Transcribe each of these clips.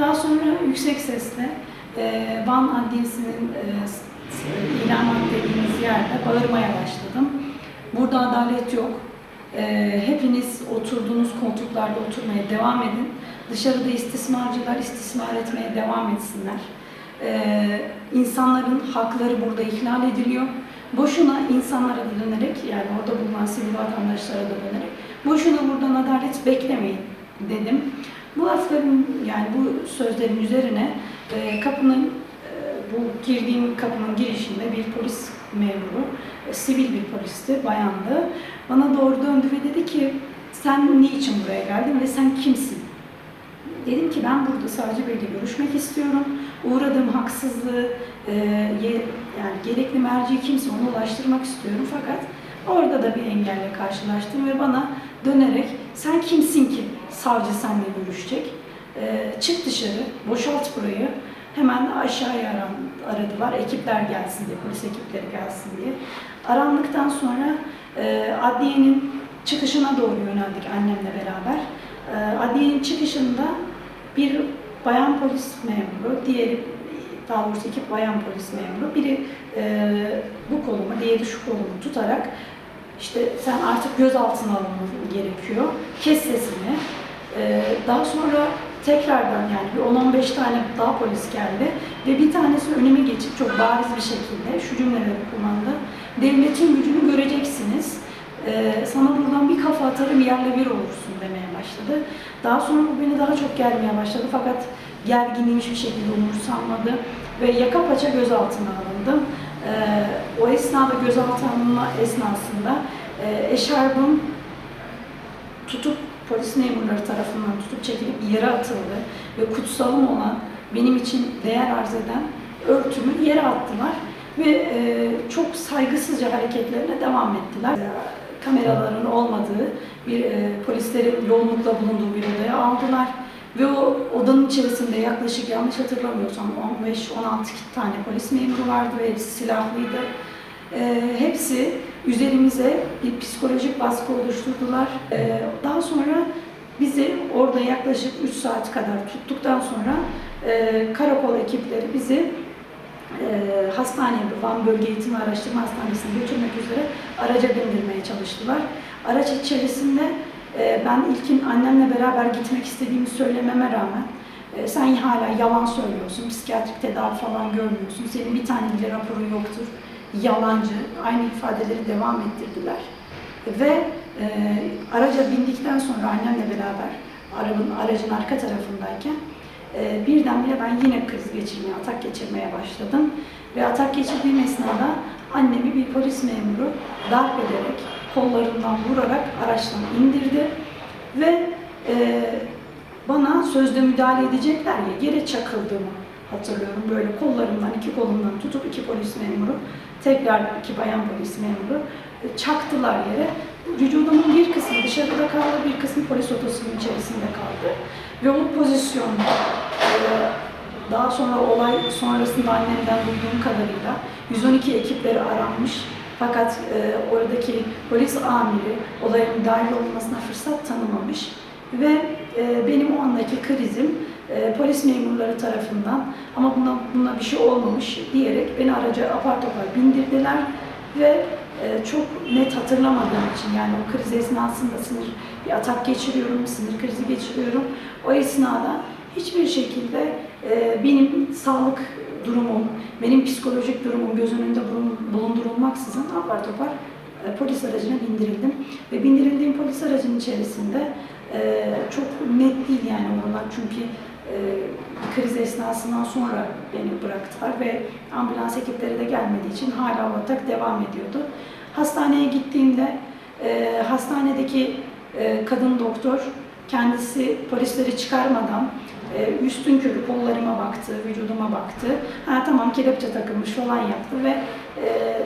Daha sonra yüksek sesle e, Van Adliyesi'nin e, ilamat dediğimiz yerde bağırmaya başladım. Burada adalet yok. E, hepiniz oturduğunuz koltuklarda oturmaya devam edin. Dışarıda istismarcılar istismar etmeye devam etsinler. E, insanların hakları burada ihlal ediliyor. Boşuna insanlara dönerek yani orada bulunan sivil vatandaşlara da dönerek boşuna buradan adalet beklemeyin dedim. Bu lafların yani bu sözlerin üzerine e, kapının e, bu girdiğim kapının girişinde bir polis memuru, e, sivil bir polisti, bayandı. Bana doğru döndü ve dedi ki sen niçin buraya geldin ve sen kimsin? Dedim ki ben burada sadece biriyle görüşmek istiyorum. Uğradığım haksızlığı e, yani gerekli merci kimse onu ulaştırmak istiyorum. Fakat orada da bir engelle karşılaştım ve bana dönerek sen kimsin ki savcı seninle görüşecek? E, çık dışarı, boşalt burayı. Hemen aşağıya aradılar. Ekipler gelsin diye, polis ekipleri gelsin diye. Arandıktan sonra e, adliyenin çıkışına doğru yöneldik annemle beraber. E, adliyenin çıkışında bir bayan polis memuru, diğeri daha doğrusu iki bayan polis memuru, biri e, bu kolumu, diğeri şu kolumu tutarak işte sen artık gözaltına alınman gerekiyor, kes sesini. E, daha sonra tekrardan yani bir 10-15 tane daha polis geldi ve bir tanesi önüme geçip çok bariz bir şekilde şu cümleleri kullandı. Devletin gücünü göreceksiniz. Ee, sana buradan bir kafa atarım yerle bir olursun demeye başladı. Daha sonra bu beni daha çok germeye başladı fakat gerginliğim hiçbir şekilde umursanmadı ve yaka paça gözaltına alındım. Ee, o esnada gözaltı alınma esnasında e, eşarbım tutup polis memurları tarafından tutup çekilip yere atıldı ve kutsalım olan benim için değer arz eden örtümü yere attılar ve e, çok saygısızca hareketlerine devam ettiler. E, Kameraların olmadığı bir e, polislerin yoğunlukla bulunduğu bir odaya aldılar ve o odanın içerisinde yaklaşık yanlış hatırlamıyorsam 15-16 tane polis memuru vardı ve hepsi silahlıydı. E, hepsi üzerimize bir psikolojik baskı oluşturdular. E, daha sonra bizi orada yaklaşık 3 saat kadar tuttuktan sonra e, karakol ekipleri bizi e, hastaneye, Van Bölge Eğitim Araştırma Hastanesi'ne götürmek üzere araca bindirmeye çalıştılar. Araç içerisinde e, ben ilkin annemle beraber gitmek istediğimi söylememe rağmen e, sen hala yalan söylüyorsun, psikiyatrik tedavi falan görmüyorsun, senin bir tane bile raporun yoktur, yalancı, aynı ifadeleri devam ettirdiler. Ve e, araca bindikten sonra annemle beraber arabın, aracın arka tarafındayken e, birdenbire ben yine kriz geçirmeye, atak geçirmeye başladım. Ve atak geçirdiğim esnada annemi bir polis memuru darp ederek, kollarından vurarak araçtan indirdi. Ve e, bana sözde müdahale edecekler ya yere çakıldığımı hatırlıyorum. Böyle kollarımdan, iki kolumdan tutup iki polis memuru, tekrar iki bayan polis memuru e, çaktılar yere. Vücudumun bir kısmı dışarıda kaldı, bir kısmı polis otosunun içerisinde kaldı. Ve o pozisyonda e, daha sonra olay sonrasında annemden duyduğum kadarıyla 112 ekipleri aranmış. Fakat e, oradaki polis amiri olaya müdahale olmasına fırsat tanımamış ve benim o andaki krizim e, polis memurları tarafından ama buna, buna bir şey olmamış diyerek beni araca apar topar bindirdiler ve e, çok net hatırlamadığım için yani o kriz esnasında sinir bir atak geçiriyorum, sinir krizi geçiriyorum. O esnada hiçbir şekilde e, benim sağlık durumum, benim psikolojik durumum göz önünde bulun- bulundurulmaksızın apar topar e, polis aracına bindirildim. Ve bindirildiğim polis aracının içerisinde e, çok net değil yani oralar çünkü kriz esnasından sonra beni bıraktılar ve ambulans ekipleri de gelmediği için hala o devam ediyordu. Hastaneye gittiğimde e, hastanedeki e, kadın doktor kendisi polisleri çıkarmadan e, üstün körü kollarıma baktı, vücuduma baktı. Ha tamam kelepçe takılmış falan yaptı ve e,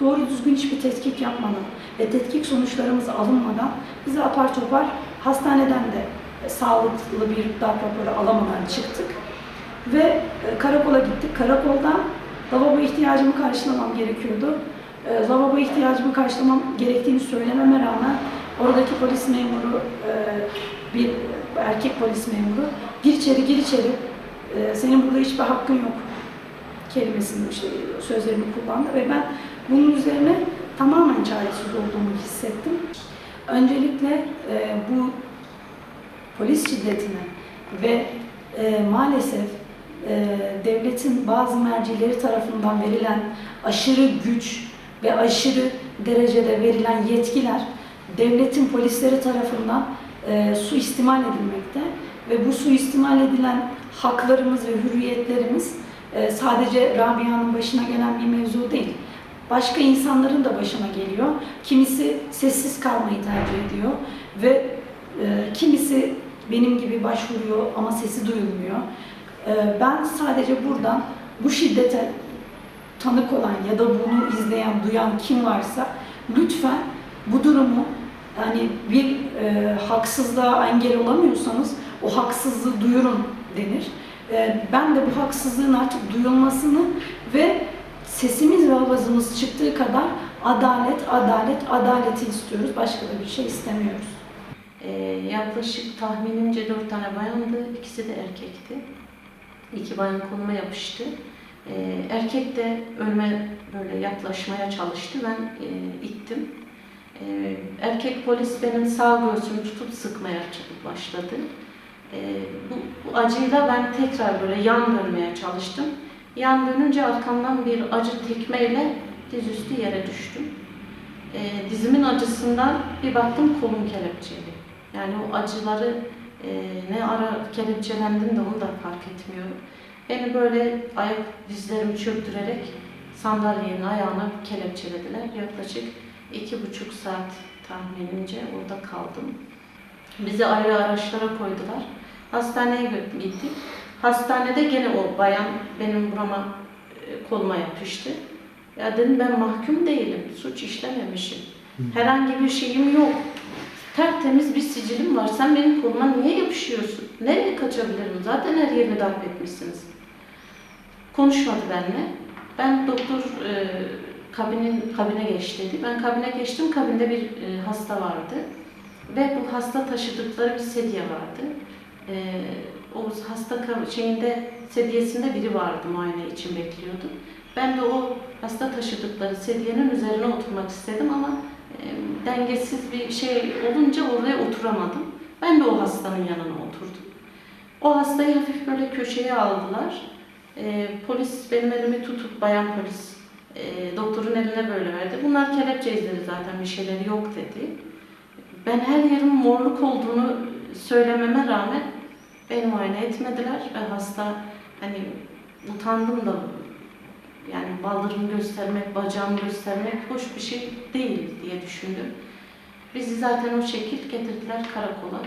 doğru düzgün hiçbir tetkik yapmadan ve tetkik sonuçlarımız alınmadan bizi apar topar hastaneden de e, sağlıklı bir darp raporu alamadan çıktık. Ve e, karakola gittik. Karakoldan lavabo ihtiyacımı karşılamam gerekiyordu. E, lavabo ihtiyacımı karşılamam gerektiğini söylememe rağmen oradaki polis memuru e, bir erkek polis memuru gir içeri gir içeri senin burada hiçbir hakkın yok kelimesini işte sözlerini kullandı ve ben bunun üzerine tamamen çaresiz olduğumu hissettim. Öncelikle bu polis şiddetine ve e, maalesef e, devletin bazı mercileri tarafından verilen aşırı güç ve aşırı derecede verilen yetkiler devletin polisleri tarafından e, suistimal edilmekte ve bu suistimal edilen haklarımız ve hürriyetlerimiz e, sadece Rabia'nın başına gelen bir mevzu değil. Başka insanların da başına geliyor. Kimisi sessiz kalmayı tercih ediyor ve e, kimisi benim gibi başvuruyor ama sesi duyulmuyor. E, ben sadece buradan bu şiddete tanık olan ya da bunu izleyen, duyan kim varsa lütfen bu durumu yani bir e, haksızlığa engel olamıyorsanız o haksızlığı duyurun denir. E, ben de bu haksızlığın artık duyulmasını ve sesimiz ve avazımız çıktığı kadar adalet, adalet, adaleti istiyoruz. Başka da bir şey istemiyoruz. Ee, yaklaşık tahminimce dört tane bayandı, ikisi de erkekti. İki bayan koluma yapıştı. Ee, erkek de önüme böyle yaklaşmaya çalıştı, ben e, ittim. Ee, erkek polis benim sağ göğsümü tutup sıkmaya başladı. Ee, bu, bu acıyla ben tekrar böyle yan dönmeye çalıştım. Yan dönünce arkamdan bir acı tekmeyle dizüstü yere düştüm. Ee, dizimin acısından bir baktım kolum kelepçeli. Yani o acıları e, ne ara kelepçelendim de onu da fark etmiyorum. Beni böyle ayak dizlerimi çöktürerek sandalyenin ayağına kelepçelediler. Yaklaşık iki buçuk saat tahminimce orada kaldım. Bizi ayrı araçlara koydular. Hastaneye gittik. Hastanede gene o bayan benim burama e, koluma yapıştı. Ya dedim ben mahkum değilim, suç işlememişim. Herhangi bir şeyim yok. Tertemiz bir sicilim var. Sen benim koluma niye yapışıyorsun? Nereye kaçabilirim? Zaten her yerimi darp etmişsiniz. Konuşmadı benimle. Ben doktor e, kabinin kabine geç dedi. Ben kabine geçtim. Kabinde bir e, hasta vardı. Ve bu hasta taşıdıkları bir sedye vardı. E, o hasta şeyinde sedyesinde biri vardı muayene için bekliyordu. Ben de o hasta taşıdıkları sedyenin üzerine oturmak istedim ama dengesiz bir şey olunca oraya oturamadım. Ben de o hastanın yanına oturdum. O hastayı hafif böyle köşeye aldılar. E, polis benim elimi tutup, bayan polis, e, doktorun eline böyle verdi. Bunlar kelepçe izleri zaten bir şeyleri yok dedi. Ben her yerim morluk olduğunu söylememe rağmen beni muayene etmediler ve hasta hani utandım da yani baldırımı göstermek, bacağımı göstermek hoş bir şey değil diye düşündüm. Bizi zaten o şekil getirdiler karakola.